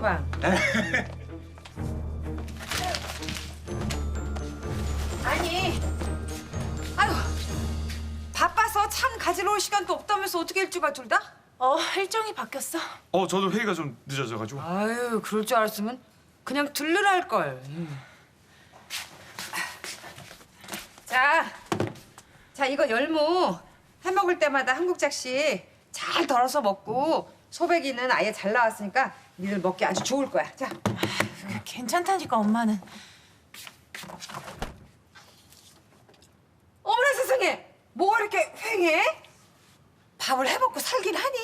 윤서방. 아니, 아유 바빠서 찬 가지러 올 시간도 없다면서 어떻게 일주가 둘 다? 어, 일정이 바뀌었어. 어 저도 회의가 좀 늦어져가지고 아유 그럴 줄 알았으면 그냥 들르라 할 걸. 자, 자 이거 열무 해 먹을 때마다 한 국자씩 잘 덜어서 먹고 소배기는 아예 잘 나왔으니까 니들 먹기 아주 좋을 거야. 자, 괜찮다니까 엄마는. 어머나 세상에, 뭐가 이렇게 휑해? 밥을 해 먹고 살긴 하니?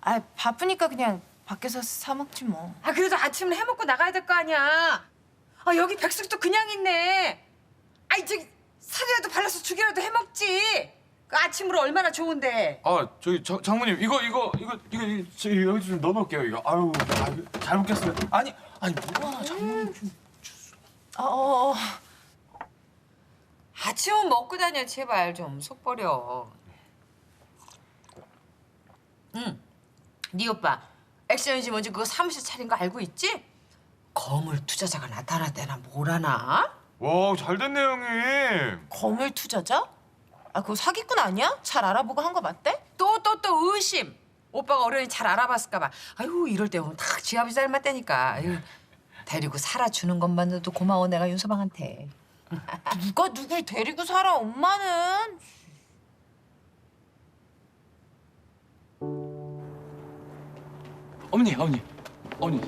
아, 바쁘니까 그냥 밖에서 사 먹지 뭐. 아 그래도 아침은 해 먹고 나가야 될 거 아니야. 아 여기 백숙도 그냥 있네. 아이 저기 살이라도 발라서 죽이라도 해 먹지. 그 아침으로 얼마나 좋은데. 아 저기 저, 장모님 이거 이거 이거 이거 이거 저 여기 좀 넣어놓을게요 이거 아유 아, 잘 먹겠어요 아니 아니 뭐야 장모님 좀 어, 어, 어. 아침은 먹고 다녀 제발 좀 속 버려. 응. 네 오빠 액션지 뭔지 그거 사무실 차린 거 알고 있지? 거물 투자자가 나타났대나 뭐라나? 와 잘 됐네 형님 거물 투자자? 아, 그거 사기꾼 아니야? 잘 알아보고 한 거 맞대? 또 또 또 의심. 오빠가 어련히 잘 알아봤을까 봐. 아유 이럴 때 보면 딱 지아비 닮았다니까. 아유, 데리고 살아주는 것만으로도 고마워 내가 윤서방한테. 누가 누굴 데리고 살아, 엄마는. 어머니, 어머니, 어머니,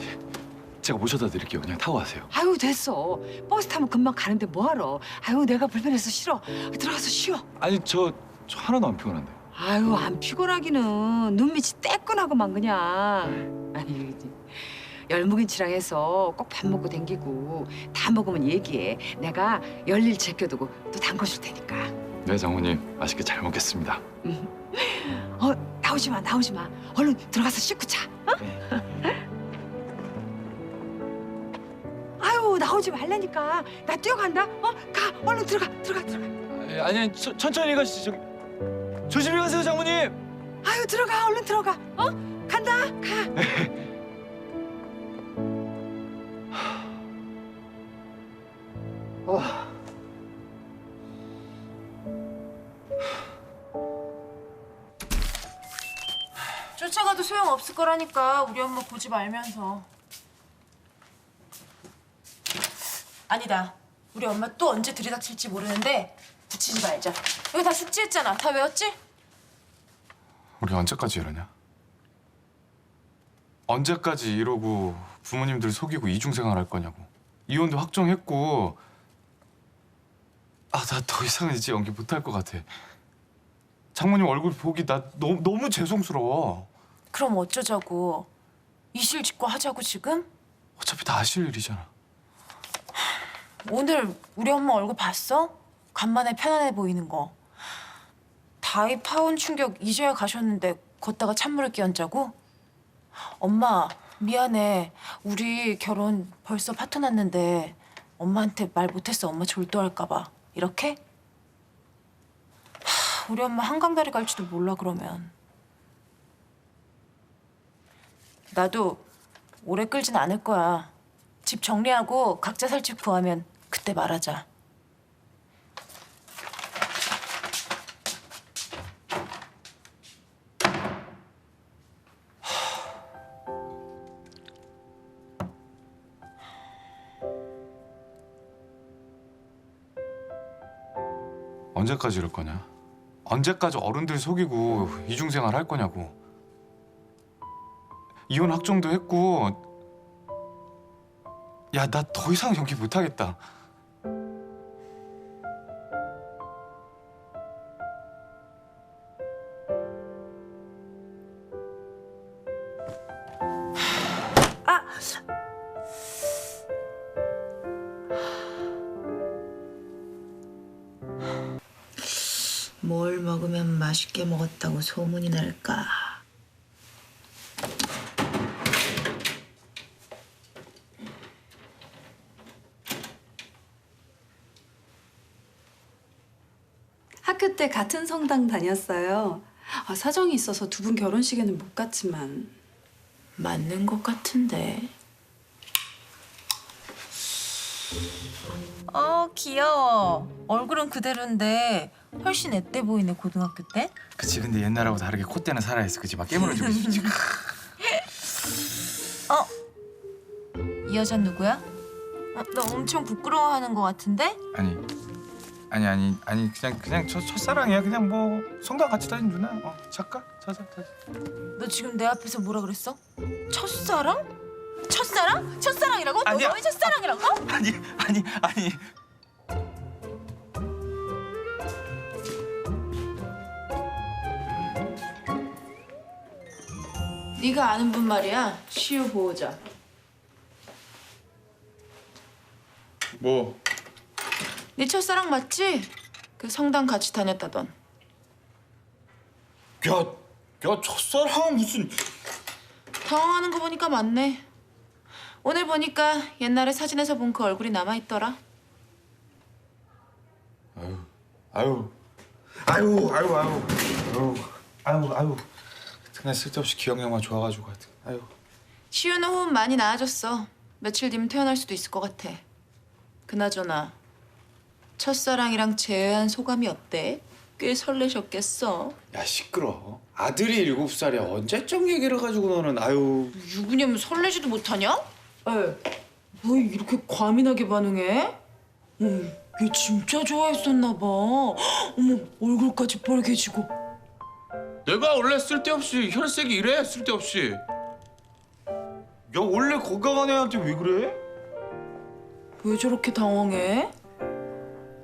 제가 모셔다 드릴게요. 그냥 타고 가세요. 아유 됐어. 버스 타면 금방 가는데 뭐하러. 아유 내가 불편해서 싫어. 들어가서 쉬어. 아니 저, 저 하나도 안 피곤한데. 아유 안 피곤하기는 눈밑이 따끈하고만 그냥. 아유 이제 열무김치랑 해서 꼭 밥 먹고 댕기고 다 먹으면 얘기해. 내가 열일 제껴두고 또 담궈줄 테니까. 네, 장모님 맛있게 잘 먹겠습니다. 어 나오지 마 나오지 마. 얼른 들어가서 씻고 자. 어? 나오지 말라니까. 나 뛰어간다. 어 가 얼른 들어가 들어가 들어가. 아니, 아니 저, 천천히 가시죠. 저기 조심히 가세요, 장모님. 아유 들어가 얼른 들어가. 어 간다 가. 쫓아가도 소용 없을 거라니까 우리 엄마 고집 알면서. 아니다. 우리 엄마 또 언제 들이닥칠지 모르는데 붙이지 말자. 이거 다 숙지했잖아. 다 외웠지? 우리 언제까지 이러냐 언제까지 이러고 부모님들 속이고 이중생활 할 거냐고 이혼도 확정했고 아 나 더 이상은 이제 연기 못 할 것 같아 장모님 얼굴 보기 나 너무 너무 죄송스러워 그럼 어쩌자고. 이실 짓고 하자고 지금? 어차피 다 아실 일이잖아 오늘 우리 엄마 얼굴 봤어? 간만에 편안해 보이는 거. 다이 파운 충격 이제야 가셨는데 걷다가 찬물을 끼얹자고? 엄마 미안해. 우리 결혼 벌써 파토 났는데 엄마한테 말 못했어. 엄마 졸도할까 봐. 이렇게? 하, 우리 엄마 한강다리 갈지도 몰라 그러면. 나도 오래 끌진 않을 거야. 집 정리하고 각자 살 집 구하면 그때 말하자. 언제까지 이럴 거냐? 언제까지 어른들 속이고 이중생활 할 거냐고. 이혼 확정도 했고. 야 나 더 이상 연기 못 하겠다 맛있게 먹었다고 소문이 날까? 학교 때 같은 성당 다녔어요. 아, 사정이 있어서 두 분 결혼식에는 못 갔지만 맞는 것 같은데. 어 귀여워. 얼굴은 그대로인데 훨씬 앳돼 보이네 고등학교 때. 그치 근데 옛날하고 다르게 콧대는 살아있어 그치 막 깨물어주고 싶지 어? 이 여자 누구야? 어, 너 엄청 부끄러워하는 것 같은데? 아니 아니 아니 아니 그냥 그냥 첫, 첫사랑이야 그냥 뭐 성당 같이 다닌 누나 어 작가 자자 자자 너 지금 내 앞에서 뭐라 그랬어? 첫사랑? 첫사랑? 첫사랑이라고? 너 아니야. 너의 첫사랑이라고? 아니 아니 아니 네가 아는 분 말이야. 시우 보호자. 뭐 네 첫사랑 맞지? 그 성당 같이 다녔다던. 야, 야 첫사랑 무슨 당황하는 거 보니까 맞네. 오늘 보니까 옛날에 사진에서 본 그 얼굴이 남아있더라. 아유 아유 아유 아유 아유 아유 아유 그냥 쓸데없이 기억력만 좋아가지고 하여튼 아유 시우는 호흡 많이 나아졌어. 며칠 뒤면 태어날 수도 있을 것 같아. 그나저나 첫사랑이랑 재회한 소감이 어때? 꽤 설레셨겠어. 야 시끄러 아들이 일곱 살이야 언제적 얘기를 가지고 너는 아유 유부녀면 설레지도 못하냐? 에, 뭐 이렇게 과민하게 반응해? 어, 얘 진짜 좋아했었나 봐. 어머, 얼굴까지 빨개지고. 내가 원래 쓸데없이 혈색이 이래 쓸데없이 야 원래 건강한 애한테 왜 그래? 왜 저렇게 당황해?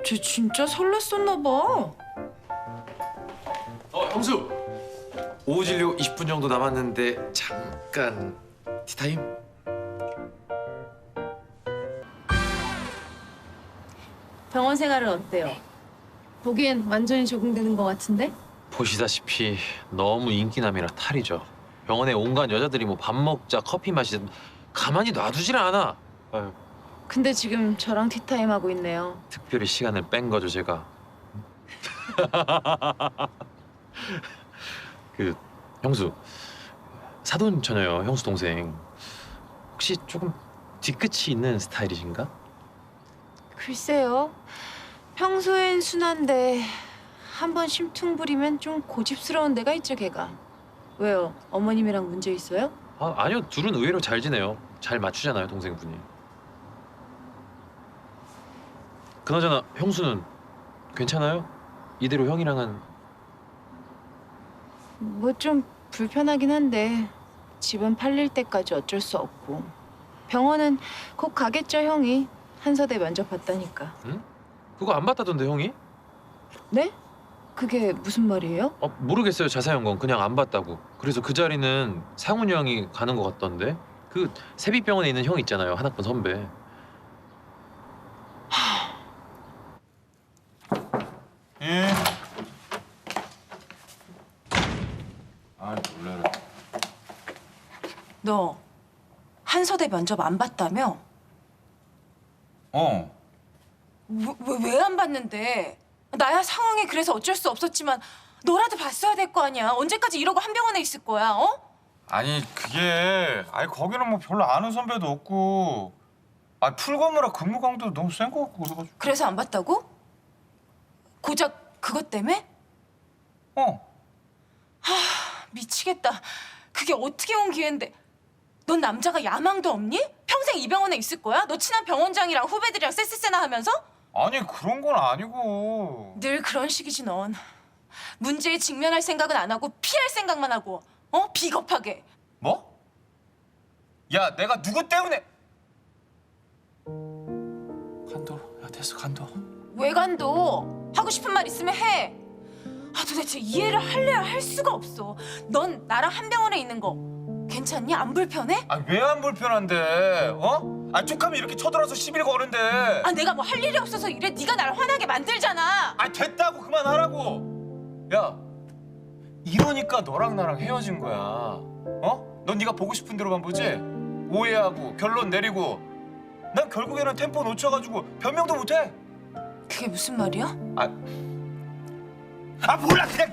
쟤 진짜 설렜었나 봐. 어 형수 오후 진료 20분 정도 남았는데 잠깐 티타임 병원 생활은 어때요? 보기엔 완전히 적응되는 것 같은데? 보시다시피 너무 인기남이라 탈이죠. 병원에 온갖 여자들이 뭐 밥 먹자, 커피 마시자 가만히 놔두질 않아. 아유, 근데 지금 저랑 티타임 하고 있네요. 특별히 시간을 뺀 거죠 제가. 그 형수 사돈 처녀요 형수 동생 혹시 조금 뒤끝이 있는 스타일이신가? 글쎄요. 평소엔 순한데 한 번 심퉁 부리면 좀 고집스러운 데가 있죠, 걔가. 왜요? 어머님이랑 문제 있어요? 아, 아니요 둘은 의외로 잘 지내요. 잘 맞추잖아요 동생분이. 그나저나 형수는 괜찮아요? 이대로 형이랑은 뭐 좀 불편하긴 한데 집은 팔릴 때까지 어쩔 수 없고 병원은 곧 가겠죠, 형이. 한서대 면접 봤다니까. 그거 안 봤다던데 형이? 네? 그게 무슨 말이에요? 어, 모르겠어요 자세한 건 그냥 안 봤다고 그래서 그 자리는 상훈이 형이 가는 것 같던데 그 세비병원에 있는 형 있잖아요 한 학번 선배 예. 아 놀래라. 너 한서대 면접 안 봤다며? 어. 왜안 봤는데? 나야 상황이 그래서 어쩔 수 없었지만 너라도 봤어야 될 거 아니야. 언제까지 이러고 한 병원에 있을 거야, 어? 아니 그게 아니 거기는 뭐 별로 아는 선배도 없고 아 풀건무라 근무 강도 너무 센 거 같고 그래가지고 그래서 안 봤다고? 고작 그것 때문에? 어 미치겠다. 그게 어떻게 온 기회인데? 넌 남자가 야망도 없니? 평생 이 병원에 있을 거야? 너 친한 병원장이랑 후배들이랑 쎄쎄쎄나 하면서? 아니 그런 건 아니고 늘 그런 식이지 넌. 문제에 직면할 생각은 안 하고 피할 생각만 하고 어? 비겁하게. 뭐? 야 내가 누구 때문에 간도 야 됐어 간도 왜 간도? 하고 싶은 말 있으면 해. 아 도대체 이해를 할래야 할 수가 없어. 넌 나랑 한 병원에 있는 거 괜찮니? 안 불편해? 아왜안 불편한데 어? 아 툭하면 이렇게 쳐들어서 시비를 거는데. 아 내가 뭐 할 일이 없어서 이래 네가 나를 화나게 만들잖아. 아 됐다고 그만하라고. 야 이러니까 너랑 나랑 헤어진 거야. 어? 넌 네가 보고 싶은 대로만 보지? 오해하고 결론 내리고. 난 결국에는 템포 놓쳐가지고 변명도 못해. 그게 무슨 말이야? 아 아 몰라 그냥.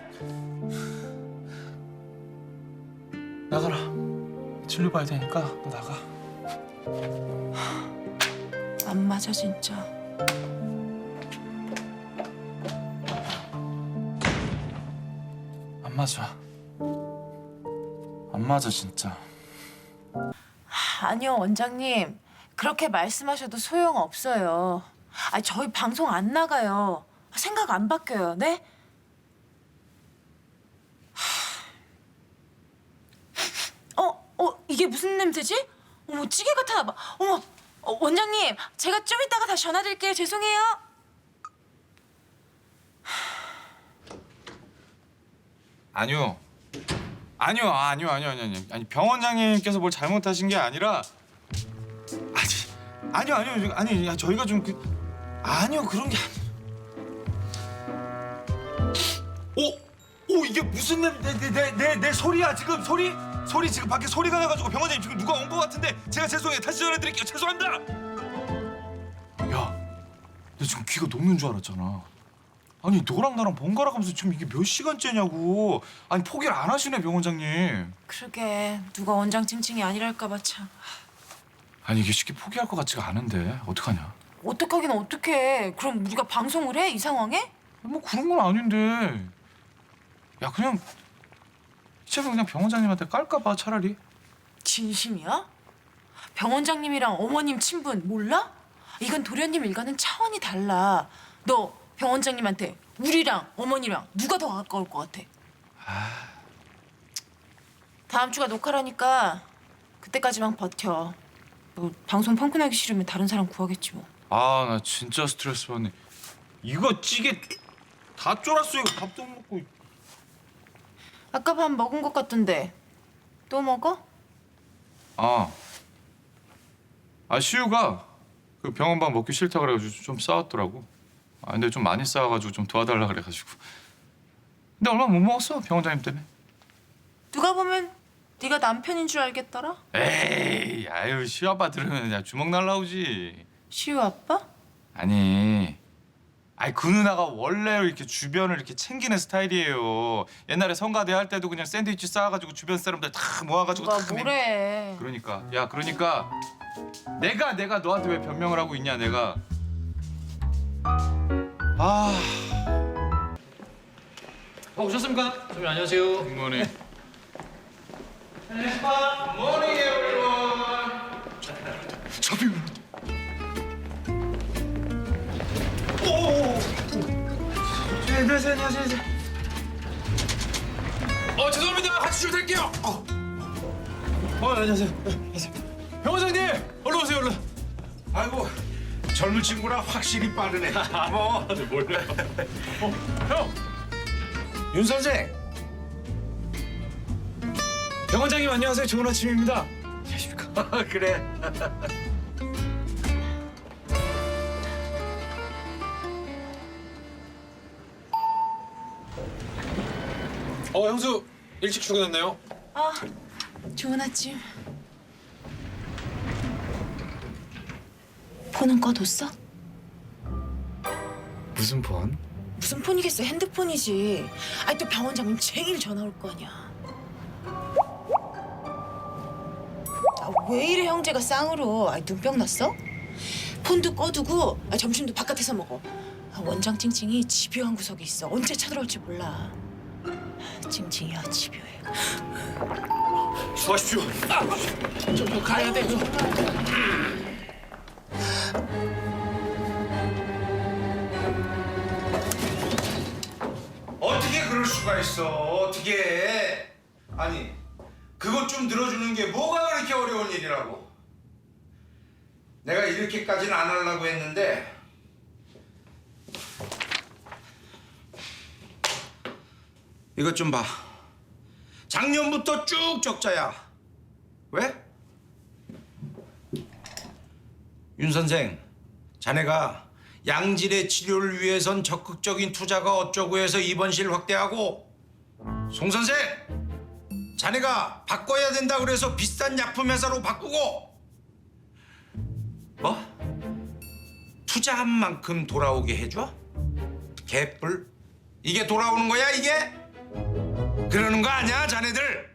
나가라. 진료 봐야 되니까 너 나가 안 맞아 진짜. 안 맞아. 안 맞아 진짜. 아니요 원장님 그렇게 말씀하셔도 소용 없어요. 아 저희 방송 안 나가요. 생각 안 바뀌어요. 네? 어, 어 이게 무슨 냄새지? 어머 찌개 같아 봐. 어머 어, 원장님 제가 좀 이따가 다시 전화 드릴게요. 죄송해요. 아니요. 아니요, 아니요, 아니요, 아니요, 아니요. 아니 병원장님께서 뭘 잘못하신 게 아니라 아니, 아니요, 아니요, 아니, 저희가 좀 그, 아니요 그런 게 아니. 오, 오 이게 무슨 내 내 내 내내 소리야 지금 소리 소리 지금 밖에 소리가 나가지고 병원장님 지금 누가 온 것 같은데 제가 죄송해요 다시 전해드릴게요 죄송합니다. 야, 너 지금 귀가 녹는 줄 알았잖아. 아니 너랑 나랑 번갈아 가면서 지금 이게 몇 시간째냐고 아니 포기를 안 하시네 병원장님 그러게 누가 원장 찡찡이 아니랄까봐 참. 아니 이게 쉽게 포기할 것 같지가 않은데 어떡하냐 어떡하긴 어떡해. 그럼 우리가 방송을 해? 이 상황에? 뭐 그런 건 아닌데 야 그냥 이참에 그냥 병원장님한테 깔까 봐 차라리 진심이야? 병원장님이랑 어머님 친분 몰라? 이건 도련님 일과는 차원이 달라. 너 병원장님한테 우리랑 어머니랑 누가 더 가까울 것 같아? 다음 주가 녹화라니까 그때까지만 버텨. 뭐 방송 펑크나기 싫으면 다른 사람 구하겠지 뭐. 아 나 진짜 스트레스 받네 이거 찌개 다 쫄았어 이거 밥도 못 먹고 아까 밥 먹은 것 같던데 또 먹어? 아, 아 시우가 그 병원밥 먹기 싫다 그래가지고 좀 싸웠더라고. 아 근데 좀 많이 싸워가지고 좀 도와달라 그래가지고. 근데 얼마 못 먹었어 병원장님 때문에. 누가 보면 네가 남편인 줄 알겠더라. 에이, 아유 시우 아빠 들으면 그냥 주먹 날라오지. 시우 아빠? 아니, 아니 그 누나가 원래 이렇게 주변을 이렇게 챙기는 스타일이에요. 옛날에 성가대 할 때도 그냥 샌드위치 싸가지고 주변 사람들 다 모아가지고 누가 다 먹- 뭐래? 그러니까 야 그러니까 내가 내가 너한테 왜 변명을 하고 있냐 내가 아 어 오셨습니까? 선생님 안녕하세요. 굿모닝 굿모 안녕하세요 안녕하세요 어 죄송합니다. 같이 줄 탈게요. 어, 어 안녕하세요 안녕하세요 병원장님 얼른 오세요 얼른. 아이고 젊은 친구라 확실히 빠르네. 뭐 몰라요. 어 형. 윤 선생. 병원장님 안녕하세요 좋은 아침입니다 아, 그래. 어 형수 일찍 출근했네요. 아, 좋은 아침. 폰은 꺼뒀어? 무슨 번? 무슨 폰이겠어? 핸드폰이지. 아니 또 병원장님 제일 전화 올 거 아니야. 아, 왜 이래 형제가 쌍으로? 아, 눈병 났어? 폰도 꺼두고 아, 점심도 바깥에서 먹어. 아, 원장 찡찡이 집요한 구석이 있어. 언제 쳐들어올지 몰라. 아, 찡찡이야 집요해. 수고하십시오. 좀 가야 돼. 어떻게 그럴 수가 있어? 어떻게? 아니 그것 좀 들어주는 게 뭐가 그렇게 어려운 일이라고? 내가 이렇게까지는 안 하려고 했는데 이것 좀 봐. 작년부터 쭉 적자야. 왜? 윤 선생, 자네가 양질의 치료를 위해선 적극적인 투자가 어쩌고 해서 입원실 확대하고 송 선생, 자네가 바꿔야 된다 그래서 비싼 약품 회사로 바꾸고 뭐? 투자한 만큼 돌아오게 해줘? 개뿔? 이게 돌아오는 거야 이게? 그러는 거 아니야 자네들?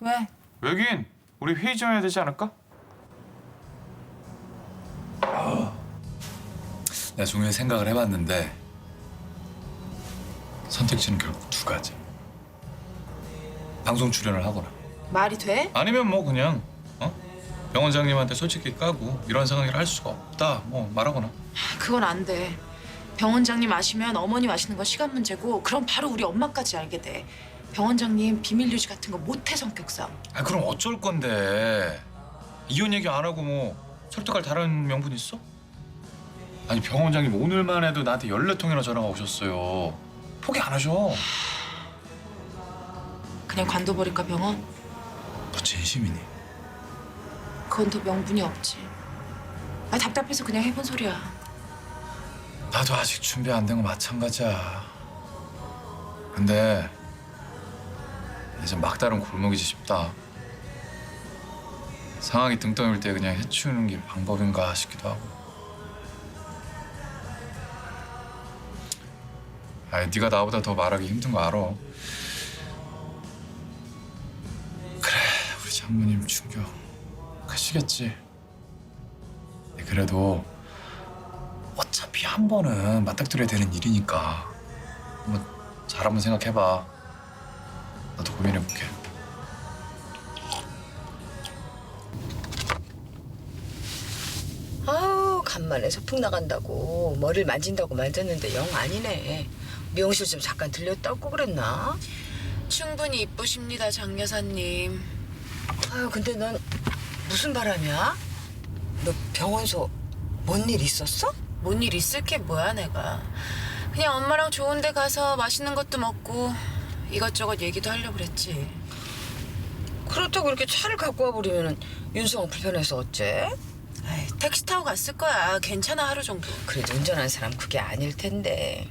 왜? 왜긴 우리 회의 좀 해야 되지 않을까? 내가 종일 생각을 해봤는데 선택지는 결국 두 가지. 방송 출연을 하거나 말이 돼? 아니면 뭐 그냥 어? 병원장님한테 솔직히 까고 이런 상황이라 할 수가 없다 뭐 말하거나 그건 안 돼. 병원장님 아시면 어머님 아시는 건 시간 문제고 그럼 바로 우리 엄마까지 알게 돼. 병원장님 비밀 유지 같은 거 못해 성격상. 아 그럼 어쩔 건데 이혼 얘기 안 하고 뭐 설득할 다른 명분 있어? 아니 병원장님 오늘만 해도 나한테 열네 통이나 전화가 오셨어요 포기 안 하셔 그냥 관둬버릴까 병원? 너 진심이니? 그건 더 명분이 없지. 아 답답해서 그냥 해본 소리야. 나도 아직 준비 안 된 거 마찬가지야. 근데 이제 막다른 골목이지 싶다. 상황이 등 떠올 때 그냥 해치우는 게 방법인가 싶기도 하고. 아, 네가 나보다 더 말하기 힘든 거 알아. 그래, 우리 장모님 충격 크시겠지. 그래도 어차피 한 번은 맞닥뜨려야 되는 일이니까 한번 잘 한번 생각해봐. 나도 고민해볼게. 아우 간만에 소풍 나간다고 머리를 만진다고 만졌는데 영 아니네. 미용실 좀 잠깐 들렸다 고 그랬나? 충분히 이쁘십니다 장 여사님. 아유 근데 넌 무슨 바람이야? 너 병원서 뭔 일 있었어? 뭔 일 있을 게 뭐야 내가. 그냥 엄마랑 좋은 데 가서 맛있는 것도 먹고 이것저것 얘기도 하려고 그랬지. 그렇다고 이렇게 차를 갖고 와버리면 윤성은 불편해서 어째? 아이, 택시 타고 갔을 거야. 괜찮아 하루 정도. 그래도 운전하는 사람 그게 아닐 텐데.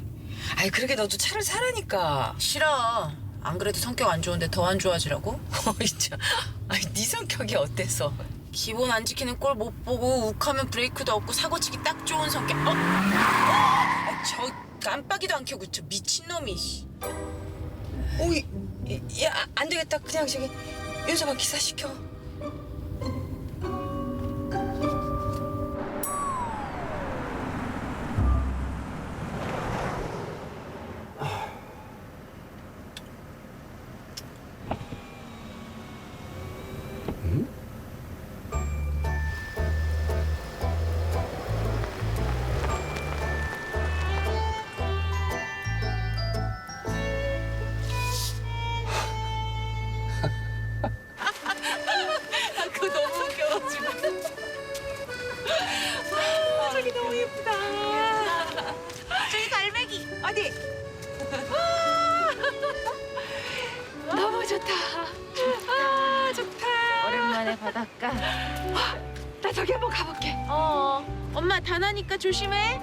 아이 그러게 너도 차를 사라니까. 싫어. 안 그래도 성격 안 좋은데 더 안 좋아지라고? 참. 아니 네 성격이 어때서? 기본 안 지키는 꼴 못 보고 욱하면 브레이크도 없고 사고치기 딱 좋은 성격. 어? 아, 저 깜빡이도 안 켜고 저 미친놈이. 씨. 오이 야 안 되겠다. 그냥 저기 윤서방 기사 시켜. 바닷가. 나 저기 한번 가볼게. 어. 엄마 다나니까 조심해.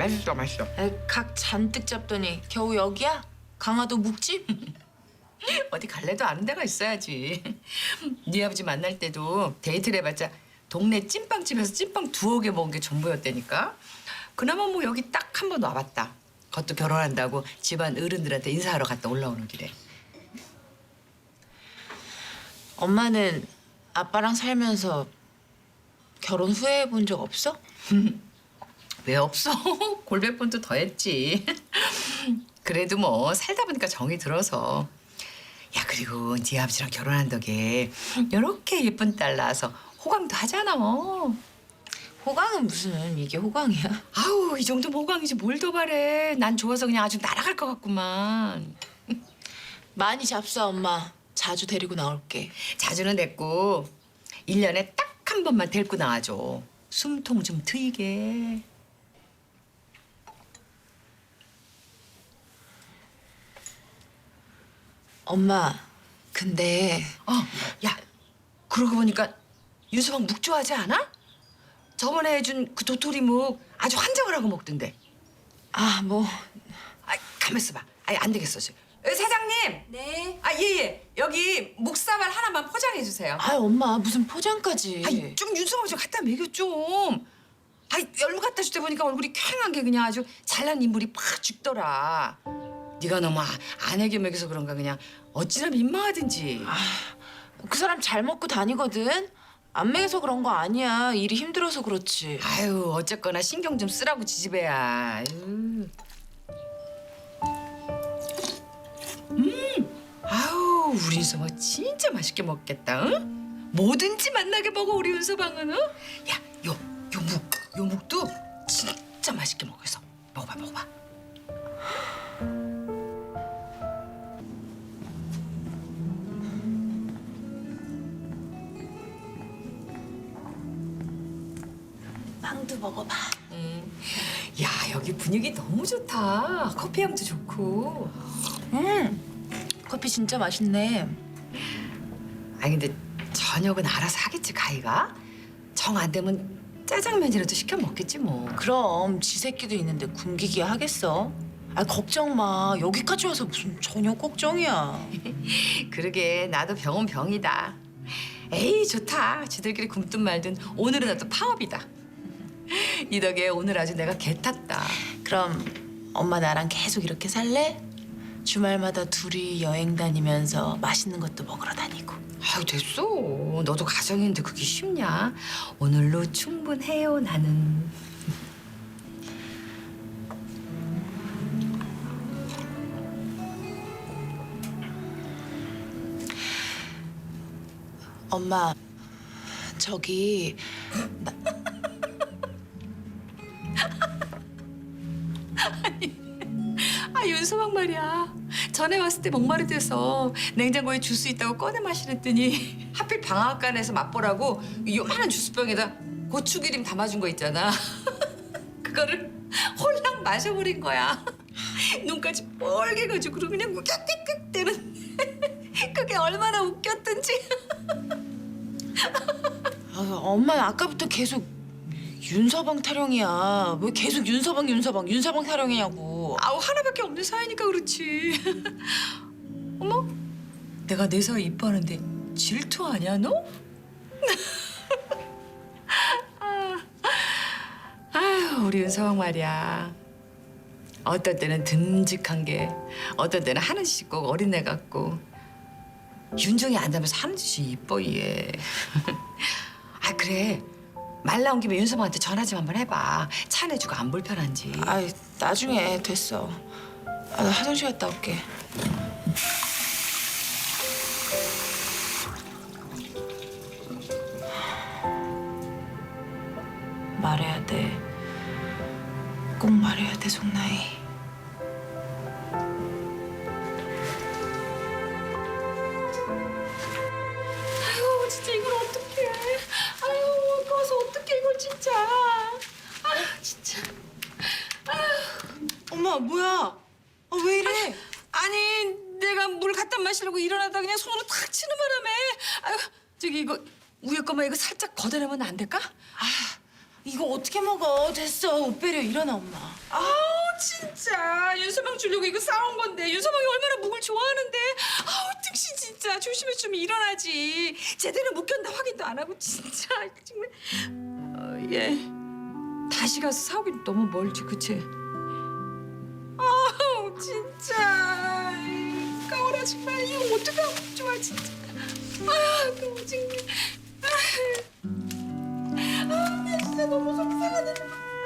맛있어 맛있어. 에, 각 잔뜩 잡더니 겨우 여기야? 강화도 묵집? 어디 갈래도 아는 데가 있어야지. 네 아버지 만날 때도 데이트를 해봤자 동네 찐빵집에서 찐빵 두어 개 먹은 게 전부였다니까. 그나마 뭐 여기 딱 한 번 와봤다. 그것도 결혼한다고 집안 어른들한테 인사하러 갔다 올라오는 길에. 엄마는 아빠랑 살면서 결혼 후회해 본 적 없어? 왜 없어? 골백번도 더 했지. 그래도 뭐 살다 보니까 정이 들어서. 야 그리고 네 아버지랑 결혼한 덕에 이렇게 예쁜 딸 낳아서 호강도 하잖아. 호강은 무슨 이게 호강이야? 아우 이 정도 모강이지 뭘 더 바래. 난 좋아서 그냥 아주 날아갈 것 같구만. 많이 잡숴 엄마. 자주 데리고 나올게. 자주는 됐고 1년에 딱 한 번만 데리고 나와줘. 숨통 좀 트이게. 엄마, 근데 어, 야, 그러고 보니까 윤서방 묵 좋아하지 않아? 저번에 해준 그 도토리 묵 아주 환장을 하고 먹던데. 아 뭐 아, 가만 있어봐. 아니 안 되겠어. 저. 에, 사장님. 네. 아 예 예. 여기 묵사발 하나만 포장해 주세요. 아 엄마 무슨 포장까지? 아이, 좀 윤서방 좀 갖다 먹여 좀. 아이 열무 갖다 줄 때 보니까 얼굴이 쾌한 게 그냥 아주 잘난 인물이 팍 죽더라. 네가 너무 아- 아내게 먹여서 그런가 그냥 어찌나 민망하든지. 그 사람 잘 먹고 다니거든. 안 먹여서 그런 거 아니야. 일이 힘들어서 그렇지. 아유 어쨌거나 신경 좀 쓰라고 지지배야. 아유. 음, 아우 우리 윤서방 진짜 맛있게 먹겠다. 응? 뭐든지 맛나게 먹어 우리 윤서방은. 응? 야요 요 묵, 요 묵도 진짜 맛있게 먹어서 먹어봐 먹어봐. 빵도 먹어봐. 야 여기 분위기 너무 좋다. 커피 향도 좋고. 음, 커피 진짜 맛있네. 아니 근데 저녁은 알아서 하겠지 가희가. 정 안 되면 짜장면이라도 시켜 먹겠지 뭐. 그럼 지 새끼도 있는데 굶기기 하겠어? 아 걱정 마. 여기까지 와서 무슨 저녁 걱정이야. 그러게 나도 병은 병이다. 에이 좋다. 지들끼리 굶든 말든 오늘은 나도 파업이다. 이 덕에 오늘 아주 내가 개 탔다. 그럼 엄마 나랑 계속 이렇게 살래? 주말마다 둘이 여행 다니면서 맛있는 것도 먹으러 다니고. 아유 됐어. 너도 가정인데 그게 쉽냐? 오늘로 충분해요 나는. 엄마 저기 아 윤서방 말이야. 전에 왔을 때 목마르 돼서 냉장고에 주스 있다고 꺼내 마시랬더니 하필 방앗간에서 맛보라고 이 요만한 주스병에다 고추기름 담아준 거 있잖아. 그거를 홀랑 마셔버린 거야. 눈까지 뻘개가지고 그냥 우격우격 대는 그게 얼마나 웃겼던지. 아, 엄마는 아까부터 계속 윤서방 타령이야. 왜 계속 윤서방 윤서방 윤서방 타령이냐고. 아우 하나밖에 없는 사이니까 그렇지. 어머, 내가 내 사위 이뻐하는데 질투 아니야 너? 아, 우리 윤서방 말이야. 어떤 때는 듬직한 게, 어떤 때는 하는 짓이 꼭 어린애 같고. 윤정이 안다면서 하는 짓이 이뻐 얘. 아 그래. 말 나온 김에 윤서방한테 전화 좀 한번 해봐. 차 내주고 안 불편한지. 아 나중에 됐어. 아, 나 화장실 갔다 올게. 말해야 돼. 꼭 말해야 돼, 송나이. 됐어. 옷 배려 일어나 엄마. 아우 진짜. 윤서방 주려고 이거 싸온 건데. 윤서방이 얼마나 묵을 좋아하는데. 아우 특시 진짜. 조심해 좀 일어나지. 제대로 묵혔나 확인도 안 하고 진짜. 정말. 어, 예. 다시 가서 사오긴 너무 멀지 그치? 아우 진짜. 이 까오라 정말. 이거 어떡하면 좋아 진짜. 아유 너무 정말. 아나 진짜 너무 속상하다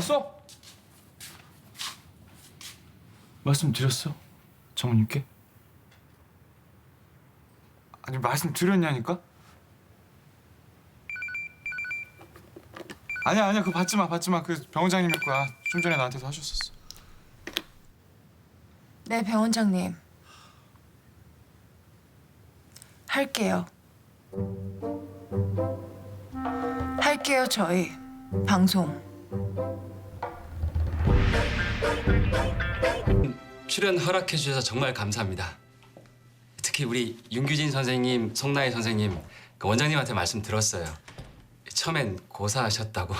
어, 왔어? 말씀드렸어? 장모님께? 아니 말씀드렸냐니까? 아니야 아니야 그거 받지 마 받지 마그 병원장님일 거야 좀 전에 나한테도 하셨었어 네, 병원장님. 할게요. 할게요, 저희. 방송. 출연 허락해 주셔서 정말 감사합니다. 특히 우리 윤규진 선생님, 송나희 선생님 그 원장님한테 말씀 들었어요. 처음엔 고사하셨다고.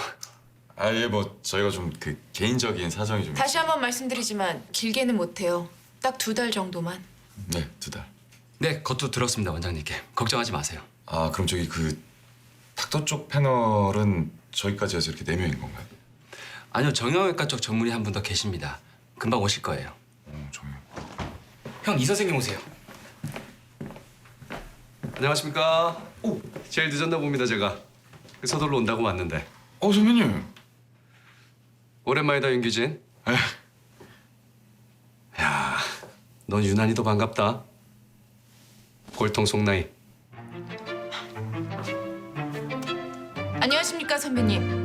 아예 뭐 저희가 좀 그 개인적인 사정이 좀 다시 한 번 말씀드리지만 길게는 못해요. 딱 두 달 정도만. 네, 두 달. 네, 그것도 들었습니다, 원장님께. 걱정하지 마세요. 아, 그럼 저기 그 닥터 쪽 패널은 저희까지 해서 이렇게 네 명인 건가요? 아니요, 정형외과 쪽 전문의 한 분 더 계십니다. 금방 오실 거예요. 어, 정말. 형, 이 선생님 오세요. 안녕하십니까? 오, 제일 늦었나 봅니다, 제가. 서둘러 온다고 왔는데. 어, 선배님. 오랜만이다, 윤규진. 에. 야, 넌 유난히도 반갑다. 골통 송나이. 안녕하십니까, 선배님.